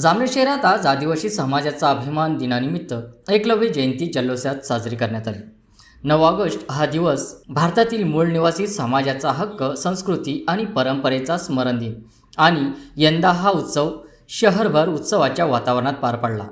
जामनेर शहरात आज आदिवासी समाजाचा अभिमान दिनानिमित्त एकलव्य जयंती जल्लोषात साजरी करण्यात आली. नऊ ऑगस्ट हा दिवस भारतातील मूळ निवासी समाजाचा हक्क संस्कृती आणि परंपरेचा स्मरण दिन आणि यंदा हा उत्सव शहरभर उत्सवाच्या वातावरणात पार पडला.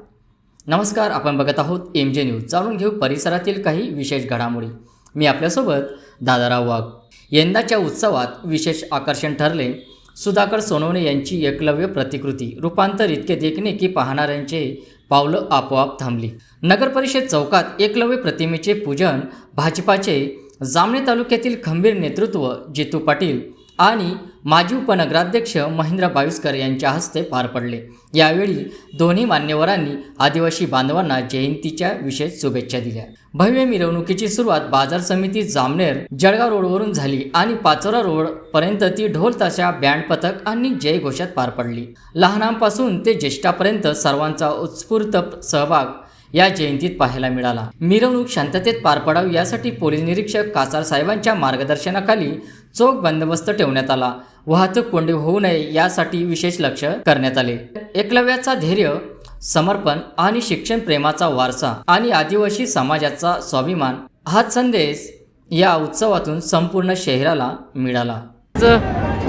नमस्कार आपण बघत आहोत एम जे न्यूज. जाणून घेऊ परिसरातील काही विशेष घडामोडी. मी आपल्यासोबत दादाराव वाघ. यंदाच्या उत्सवात विशेष आकर्षण ठरले. सुधाकर सोनवणे यांची एकलव्य प्रतिकृती. रूपांतर इतके देखणे की पाहणाऱ्यांचे पावलं आपोआप थांबली. नगरपरिषद चौकात एकलव्य प्रतिमेचे पूजन भाजपाचे जामणे तालुक्यातील खंबीर नेतृत्व जितू पाटील आणि माजी उपनगराध्यक्ष महेंद्र बाविस्कर यांच्या हस्ते पार पडले. यावेळी दोन्ही मान्यवरांनी आदिवासी बांधवांना जयंतीच्या विशेष शुभेच्छा दिल्या. भव्य मिरवणुकीची सुरुवात बाजार समिती जामनेर जळगाव रोडवरून झाली आणि पाचोरा रोड पर्यंत ती ढोल ताशा बँड पथक आणि जय घोषात पार पडली. लहानांपासून ते ज्येष्ठापर्यंत सर्वांचा उत्स्फूर्त सहभाग या जयंतीत पाहायला मिळाला. मिरवणूक शांततेत पार पडावी यासाठी पोलीस निरीक्षक कासार साहेबांच्या मार्गदर्शनाखाली चोख बंदोबस्त ठेवण्यात आला. वाहतूक कोंडी होऊ नये यासाठी विशेष लक्ष करण्यात आले. एकलव्याचा धैर्य समर्पण आणि शिक्षण प्रेमाचा वारसा आणि आदिवासी समाजाचा स्वाभिमान हाच संदेश या उत्सवातून संपूर्ण शहराला मिळाला.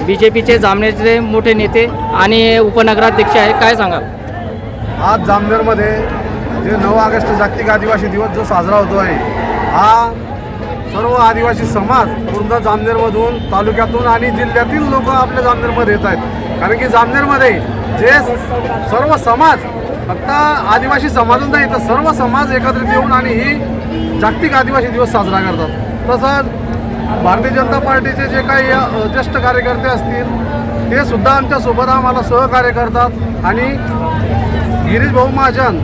बी जे पीचे जामनेरचे मोठे नेते आणि उपनगराध्यक्ष आहे काय सांगाल? आज जामनेरमध्ये जे नऊ ऑगस्ट जागतिक आदिवासी दिवस जो साजरा होतो आहे हा सर्व आदिवासी समाज पूर्ण जामनेरमधून तालुक्यातून आणि जिल्ह्यातील लोक आपल्या जामनेरमध्ये येत आहेत. कारण की जामनेरमध्ये जे सर्व समाज फक्त आदिवासी समाजच नाही तर सर्व समाज एकत्रित येऊन आणि ही जागतिक आदिवासी दिवस साजरा करतात. तसंच भारतीय जनता पार्टीचे जे काही ज्येष्ठ कार्यकर्ते असतील ते सुद्धा आमच्यासोबत आम्हाला सहकार्य करतात. आणि गिरीश भाऊ महाजन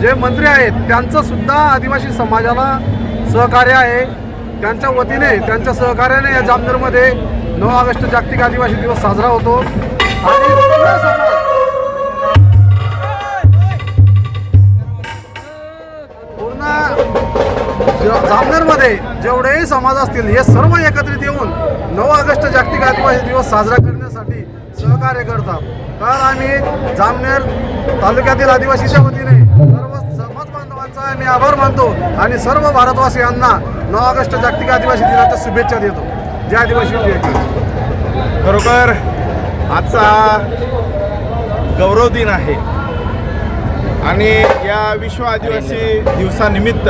जे मंत्री आहेत त्यांचं सुद्धा आदिवासी समाजाला सहकार्य आहे. त्यांच्या वतीने त्यांच्या सहकार्याने या जामनेरमध्ये नऊ ऑगस्ट जागतिक आदिवासी दिवस साजरा होतो. आणि पूर्ण जामनेरमध्ये जेवढेही समाज असतील हे सर्व एकत्रित येऊन नऊ ऑगस्ट जागतिक आदिवासी दिवस साजरा करण्यासाठी सहकार्य करतात. तर आम्ही जामनेर तालुक्यातील आदिवासीच्या वतीने सर्व समाज बांधवांचा मी आभार मानतो आणि सर्व भारतवासियांना नऊ ऑगस्ट जागतिक आदिवासी दिनाच्या शुभेच्छा देतो. जय आदिवासी खरोखर आजचा हा गौरव दिन आहे. आणि या विश्व आदिवासी दिवसानिमित्त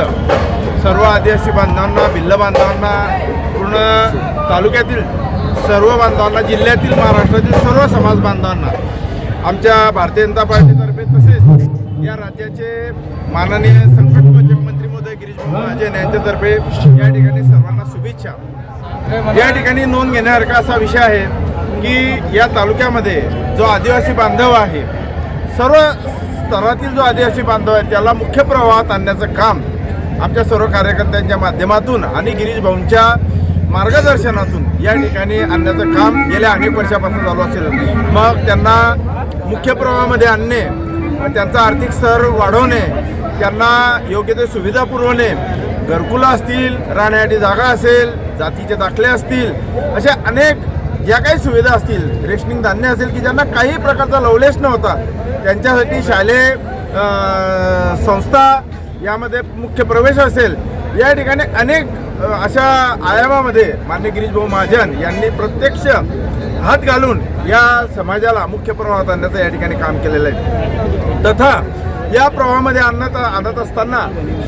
सर्व आदिवासी बांधवांना भिल्ल बांधवांना पूर्ण तालुक्यातील सर्व बांधवांना जिल्ह्यातील महाराष्ट्रातील सर्व समाज बांधवांना आमच्या भारतीय जनता पार्टीतर्फे तसेच या राज्याचे माननीय संकट मंत्री महोदय गिरीश महाजन यांच्यातर्फे या ठिकाणी सर्वांना शुभेच्छा. या ठिकाणी नोंद घेण्यासारखा असा विषय आहे की या तालुक्यामध्ये जो आदिवासी बांधव आहे सर्व स्तरातील जो आदिवासी बांधव आहे त्याला मुख्य प्रवाहात आणण्याचं काम आमच्या सर्व कार्यकर्त्यांच्या माध्यमातून आणि गिरीश भाऊंच्या मार्गदर्शनातून या ठिकाणी आणण्याचं काम गेल्या अनेक वर्षापासून चालू असेल. मग त्यांना मुख्य प्रवाहामध्ये आणणे त्यांचा आर्थिक स्तर वाढवणे त्यांना योग्य ते सुविधा पुरवणे घरकुलं असतील राहण्यासाठी जागा असेल जातीचे दाखले असतील अशा अनेक ज्या काही सुविधा असतील रेशनिंग धान्य असेल की ज्यांना काही प्रकारचा लवलेश नव्हता त्यांच्यासाठी शालेय संस्था यामध्ये मुख्य प्रवेश असेल. या ठिकाणी अनेक अशा आयामामध्ये मान्य गिरीश भाऊ महाजन यांनी प्रत्यक्ष हात घालून या समाजाला मुख्य प्रवाहात आणण्याचं या ठिकाणी काम केलेलं आहे. तथा या प्रवाहामध्ये आणण्यात आणत असताना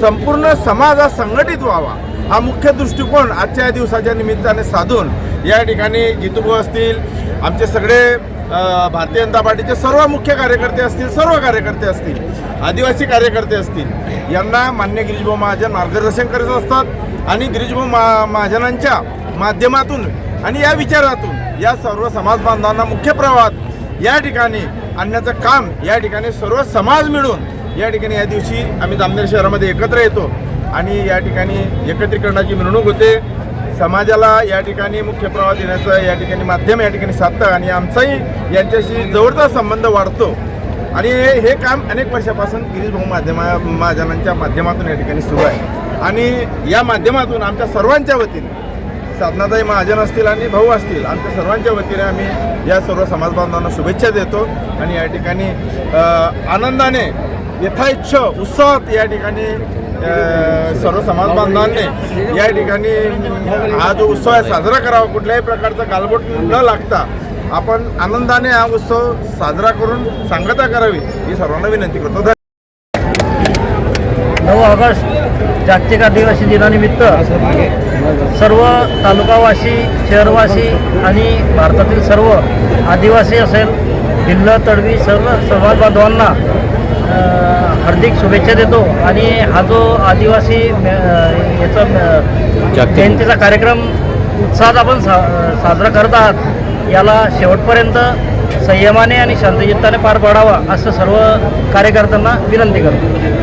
संपूर्ण समाज हा संघटित व्हावा हा मुख्य दृष्टिकोन आजच्या या दिवसाच्या निमित्ताने साधून या ठिकाणी जितुभाऊ असतील आमचे सगळे भारतीय जनता पार्टीचे सर्व मुख्य कार्यकर्ते असतील सर्व कार्यकर्ते असतील आदिवासी कार्यकर्ते असतील यांना मान्य गिरीशभाऊ महाजन मार्गदर्शन करत असतात आणि गिरीशभाऊ मा महाजनांच्या माध्यमातून आणि या विचारातून या सर्व समाज बांधवांना मुख्य प्रवाहात या ठिकाणी आणण्याचं काम या ठिकाणी सर्व समाज मिळून या ठिकाणी या दिवशी आम्ही जामनेर शहरामध्ये एकत्र येतो आणि या ठिकाणी एकत्रीकरणाची मिरवणूक होते. समाजाला या ठिकाणी मुख्य प्रवाह देण्याचं या ठिकाणी माध्यम या ठिकाणी साधतं आणि आमचाही यांच्याशी जवळचा संबंध वाढतो. आणि हे काम अनेक वर्षापासून गिरीश भाऊ माध्यमा महाजनांच्या माध्यमातून या ठिकाणी सुरू आहे. आणि या माध्यमातून आमच्या सर्वांच्या वतीने साधनाताई महाजन असतील आणि भाऊ असतील आमच्या सर्वांच्या वतीने आम्ही या सर्व समाजबांधवांना शुभेच्छा देतो. आणि या ठिकाणी आनंदाने यथाइच्छ उत्साहात या ठिकाणी सर्व समाज बांधवांनी या ठिकाणी हा जो उत्सव आहे साजरा करावा कुठल्याही प्रकारचा गालबोट न लागता आपण आनंदाने हा उत्सव साजरा करून सांगता करावी ही सर्वांना विनंती करतो. नऊ ऑगस्ट जागतिक आदिवासी दिनानिमित्त सर्व तालुकावासी शहरवासी आणि भारतातील सर्व आदिवासी असेल भिल्ल तडवी सर्व समाज बांधवांना हार्दिक शुभेच्छा देतो आणि हा जो आदिवासी याचा जयंतीचा कार्यक्रम उत्साहात आपण सा साजरा करत आहात याला शेवटपर्यंत संयमाने आणि शांतचित्ताने पार पाडावा असं सर्व कार्यकर्त्यांना विनंती करतो.